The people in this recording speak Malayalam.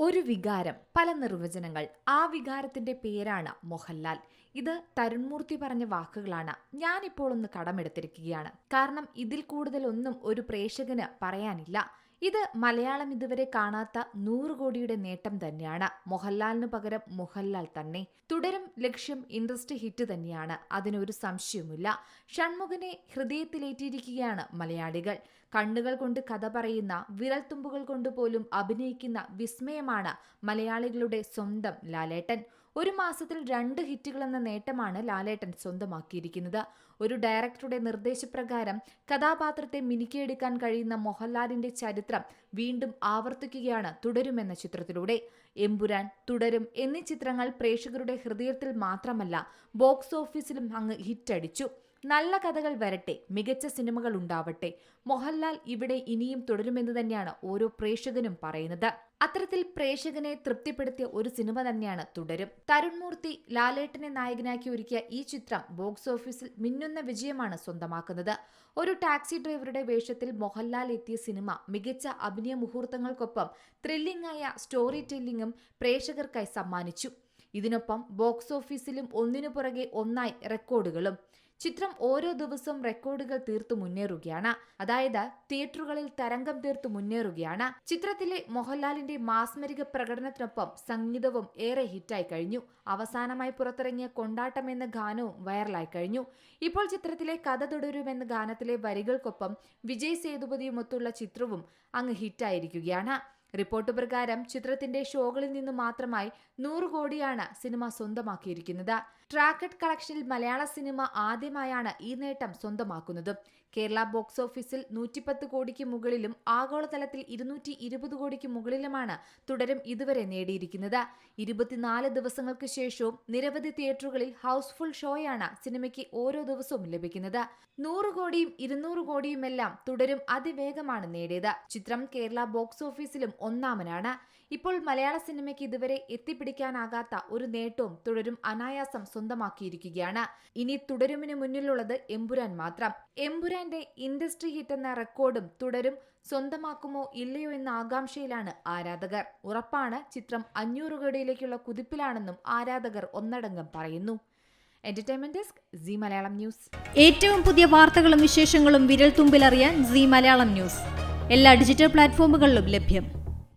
ഒരു വികാരം പല നിർവചനങ്ങൾ. ആ വികാരത്തിന്റെ പേരാണ് മോഹൻലാൽ. ഇത് തരുൺമൂർത്തി പറഞ്ഞ വാക്കുകളാണ്. ഞാനിപ്പോൾ ഒന്ന് കടമെടുത്തിരിക്കുകയാണ്. കാരണം ഇതിൽ കൂടുതൽ ഒന്നും ഒരു പ്രേക്ഷകന് പറയാനില്ല. ഇത് മലയാളം ഇതുവരെ കാണാത്ത നൂറ് കോടിയുടെ നേട്ടം തന്നെയാണ്. മോഹൻലാലിന് പകരം മോഹൻലാൽ തന്നെ. തുടരും ലക്ഷ്യം ഇൻട്രസ്റ്റ് ഹിറ്റ് തന്നെയാണ്. അതിനൊരു സംശയവുമില്ല. ഷൺമുഖനെ ഹൃദയത്തിലേറ്റിയിരിക്കുകയാണ് മലയാളികൾ. കണ്ണുകൾ കൊണ്ട് കഥ പറയുന്ന വിരൽത്തുമ്പുകൾ കൊണ്ട് പോലും അഭിനയിക്കുന്ന വിസ്മയമാണ് മലയാളികളുടെ സ്വന്തം ലാലേട്ടൻ. ഒരു മാസത്തിൽ രണ്ട് ഹിറ്റുകൾ എന്ന നേട്ടമാണ് ലാലേട്ടൻ സ്വന്തമാക്കിയിരിക്കുന്നത്. ഒരു ഡയറക്ടറുടെ നിർദ്ദേശപ്രകാരം കഥാപാത്രത്തെ മിനുക്കിയെടുക്കാൻ കഴിയുന്ന മോഹൻലാലിന്റെ ചരിത്രം വീണ്ടും ആവർത്തിക്കുകയാണ് തുടരുമെന്ന ചിത്രത്തിലൂടെ. എമ്പുരാൻ തുടരും എന്നീ ചിത്രങ്ങൾ പ്രേക്ഷകരുടെ ഹൃദയത്തിൽ മാത്രമല്ല ബോക്സ് ഓഫീസിലും അങ്ങ് ഹിറ്റടിച്ചു. നല്ല കഥകൾ വരട്ടെ മികച്ച സിനിമകൾ ഉണ്ടാവട്ടെ. മോഹൻലാൽ ഇവിടെ ഇനിയും തുടരുമെന്ന് തന്നെയാണ് ഓരോ പ്രേക്ഷകനും പറയുന്നത്. അത്തരത്തിൽ പ്രേക്ഷകനെ തൃപ്തിപ്പെടുത്തിയ ഒരു സിനിമ തന്നെയാണ് തുടരും. തരുൺമൂർത്തി ലാലേട്ടനെ നായകനാക്കി ഒരുക്കിയ ഈ ചിത്രം ബോക്സ് ഓഫീസിൽ മിന്നുന്ന വിജയമാണ് സ്വന്തമാക്കുന്നത്. ഒരു ടാക്സി ഡ്രൈവറുടെ വേഷത്തിൽ മോഹൻലാൽ എത്തിയ സിനിമ മികച്ച അഭിനയ മുഹൂർത്തങ്ങൾക്കൊപ്പം ത്രില്ലിംഗ് ആയ സ്റ്റോറി ടെല്ലിംഗും പ്രേക്ഷകർക്കായി സമ്മാനിച്ചു. ഇതിനൊപ്പം ബോക്സ് ഓഫീസിലും ഒന്നിനു പുറകെ ഒന്നായി റെക്കോർഡുകളും. ചിത്രം ഓരോ ദിവസവും റെക്കോർഡുകൾ തീർത്തു മുന്നേറുകയാണ്. അതായത് തിയേറ്ററുകളിൽ തരംഗം തീർത്തു മുന്നേറുകയാണ്. ചിത്രത്തിലെ മോഹൻലാലിന്റെ മാസ്മരിക പ്രകടനത്തിനൊപ്പം സംഗീതവും ഏറെ ഹിറ്റായി കഴിഞ്ഞു. അവസാനമായി പുറത്തിറങ്ങിയ കൊണ്ടാട്ടം എന്ന ഗാനവും വൈറലായി കഴിഞ്ഞു. ഇപ്പോൾ ചിത്രത്തിലെ കഥ തുടരുമെന്ന ഗാനത്തിലെ വരികൾക്കൊപ്പം വിജയ് സേതുപതിയുമൊത്തുള്ള ചിത്രവും അങ്ങ് ഹിറ്റായിരിക്കുകയാണ്. റിപ്പോർട്ട് പ്രകാരം ചിത്രത്തിന്റെ ഷോകളിൽ നിന്ന് മാത്രമായി നൂറ് കോടിയാണ് സിനിമ സ്വന്തമാക്കിയിരിക്കുന്നത്. ട്രാക്കറ്റ് കളക്ഷനിൽ മലയാള സിനിമ ആദ്യമായാണ് ഈ നേട്ടം സ്വന്തമാക്കുന്നത്. കേരള ബോക്സ് ഓഫീസിൽ നൂറ്റിപ്പത്ത് കോടിക്ക് മുകളിലും ആഗോളതലത്തിൽ ഇരുന്നൂറ്റി ഇരുപത് കോടിക്ക് മുകളിലുമാണ് തുടരും ഇതുവരെ നേടിയിരിക്കുന്നത്. ഇരുപത്തിനാല് ദിവസങ്ങൾക്ക് ശേഷവും നിരവധി തിയേറ്ററുകളിൽ ഹൗസ്ഫുൾ ഷോയാണ് സിനിമയ്ക്ക് ഓരോ ദിവസവും ലഭിക്കുന്നത്. നൂറ് കോടിയും ഇരുന്നൂറ് കോടിയുമെല്ലാം തുടരും അതിവേഗമാണ് നേടിയത്. ചിത്രം കേരള ബോക്സ് ഓഫീസിലും ഒന്നാമനാണ്. ഇപ്പോൾ മലയാള സിനിമയ്ക്ക് ഇതുവരെ എത്തിപ്പിടിക്കാനാകാത്ത ഒരു നേട്ടവും തുടരും അനായാസം സ്വന്തമാക്കിയിരിക്കുകയാണ്. ഇനി തുടരുമിന് മുന്നിലുള്ളത് എമ്പുരാൻ മാത്രം. എമ്പുരാന്റെ ഇൻഡസ്ട്രി ഹിറ്റ് എന്ന റെക്കോർഡും തുടരും സ്വന്തമാക്കുമോ ഇല്ലയോ എന്ന ആകാംക്ഷയിലാണ് ആരാധകർ. ഉറപ്പാണ് ചിത്രം അഞ്ഞൂറ് കോടിയിലേക്കുള്ള കുതിപ്പിലാണെന്നും ആരാധകർ ഒന്നടങ്കം പറയുന്നു. Entertainment desk Zee Malayalam news. ഏറ്റവും പുതിയ വാർത്തകളും വിശേഷങ്ങളും വിരൽ തുമ്പിലറിയാൻ സി മലയാളം ന്യൂസ്. എല്ലാ ഡിജിറ്റൽ പ്ലാറ്റ്ഫോമുകളിലും ലഭ്യം.